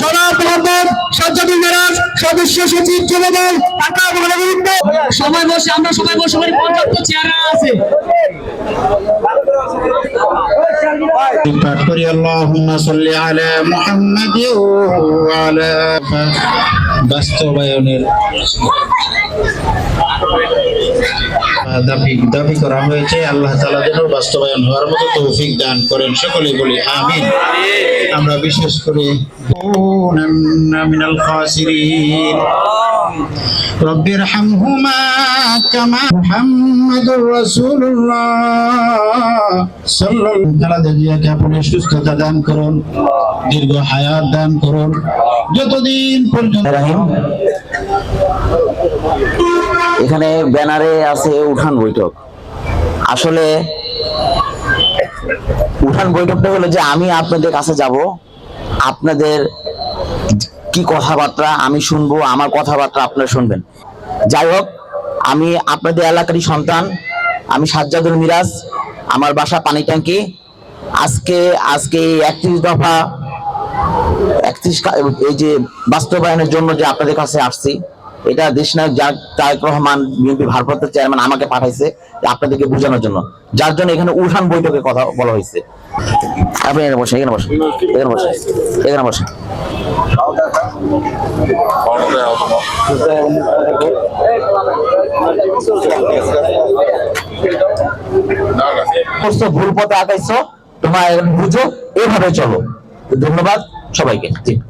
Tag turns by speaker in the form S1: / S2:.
S1: জনাব মোহাম্মদ সজ্জাদুল মিরাজ সদস্য সচিব যুবদল ঢাকা মহানগরীতে
S2: সবাই বসে আমরা সবাই বসে পারি পর্যাপ্ত চেয়ার আছে।
S3: পাঠ করি আল্লাহুম্মা সাল্লি আলা মুহাম্মাদ ওয়া আলা বাস্তবায়নের দাবি দাবি করা হয়েছে আল্লাহ তাআলা যেন বাস্তবায়ন হওয়ার মতো তৌফিক দান করেন সকলে বলি আমিন। আমরা বিশেষ করে কুনান্না মিনাল খাসিরিন رب ارحمهما كما محمد رسول الله صلى الله عليه আপনি সুস্থতা দান করুন দীর্ঘ হায়াত দান করুন যতদিন পর্যন্ত
S4: রাহিম এখানে ব্যানারে আছে উঠান বৈঠক আসলে উঠান বৈঠকটা হলো যে আমি আপনাদের কাছে যাব, আপনাদের কি কথাবার্তা আমি শুনব, আমার কথাবার্তা আপনারা শুনবেন। যাই হোক, আমি আপনাদের এলাকারই সন্তান, আমি সাজ্জাদুল মিরাজ, আমার বাসা পানি ট্যাঙ্কি আজকে আজকে একত্রিশ দফা, একত্রিশ এই যে বাস্তবায়নের জন্য যে আপনাদের কাছে আসছি এটা দেশনায়ক জা- তারেক রহমান, বিএনপি ভারপ্রাপ্ত চেয়ারম্যান আমাকে পাঠাইছে আপনাদেরকে বোঝানোর জন্য। যার জন্য এখানে উঠান বৈঠকের কথা বলা হয়েছে। আপনি এখানে বসে এখানে বসে এখানে বসে এখানে বসে ভুল পথে আগাইছো, তোমার বুঝো, এভাবে চলো। ধন্যবাদ সবাইকে। জি